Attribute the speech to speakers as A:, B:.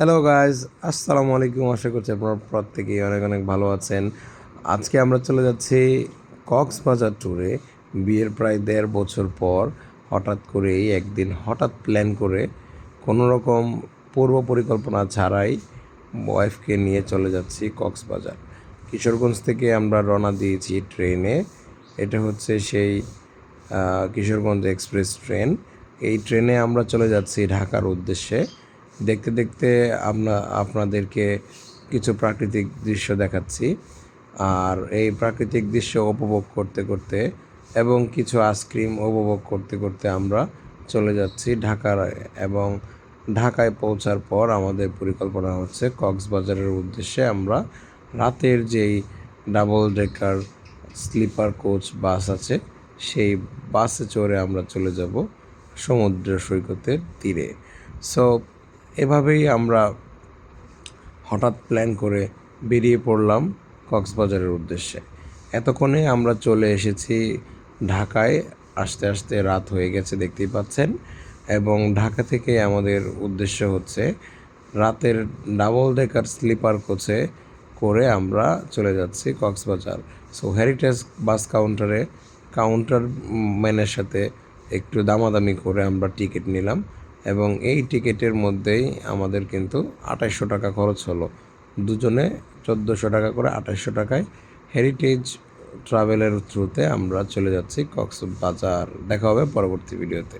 A: Hello guys আসসালামু আলাইকুম আশা করছি আপনারা প্রত্যেকেই অনেক অনেক ভালো আছেন। আজকে আমরা চলে যাচ্ছি কক্সবাজার ট্যুরে বিয়ের প্রায় দেড় বছর পর হঠাৎ করেই একদিন হঠাৎ প্ল্যান করে কোনো রকম পূর্ব পরিকল্পনা ছাড়াই ওয়াইফকে নিয়ে চলে যাচ্ছি কক্সবাজার। কিশোরগঞ্জ থেকে আমরা রওনা দিয়েছি ট্রেনে। এটা হচ্ছে সেই কিশোরগঞ্জ এক্সপ্রেস ট্রেন। এই ট্রেনে আমরা চলে যাচ্ছি ঢাকার উদ্দেশ্যে। দেখতে দেখতে আমরা আপনাদেরকে কিছু প্রাকৃতিক দৃশ্য দেখাচ্ছি। আর এই প্রাকৃতিক দৃশ্য উপভোগ করতে করতে এবং কিছু আইসক্রিম উপভোগ করতে করতে আমরা চলে যাচ্ছি ঢাকার, এবং ঢাকায় পৌঁছার পর আমাদের পরিকল্পনা হচ্ছে কক্সবাজারের উদ্দেশ্যে আমরা রাতের যেই double decker sleeper coach bus আছে, সেই বাসে চড়ে আমরা চলে যাব সমুদ্র সৈকতের তীরে। সো এভাবেই আমরা হঠাৎ প্ল্যান করে বেরিয়ে পড়লাম কক্সবাজারের উদ্দেশ্যে। এতক্ষণে আমরা চলে এসেছি ঢাকায়। আস্তে আস্তে রাত হয়ে গেছে, দেখতেই পাচ্ছেন। এবং ঢাকা থেকে আমাদের উদ্দেশ্য হচ্ছে রাতের ডাবল ডেকার স্লিপার কোচে করে আমরা চলে যাচ্ছি কক্সবাজার। সো হেরিটেজ বাস কাউন্টারে কাউন্টার ম্যানের সাথে একটু দামাদামি করে আমরা টিকিট নিলাম। এবং এই টিকিটের মধ্যেই আমাদের কিন্তু আঠাইশশো টাকা খরচ হলো। দুজনে চোদ্দোশো টাকা করে আঠাইশশো টাকায় হেরিটেজ ট্রাভেলের থ্রুতে আমরা চলে যাচ্ছি কক্সবাজার। দেখা হবে পরবর্তী ভিডিওতে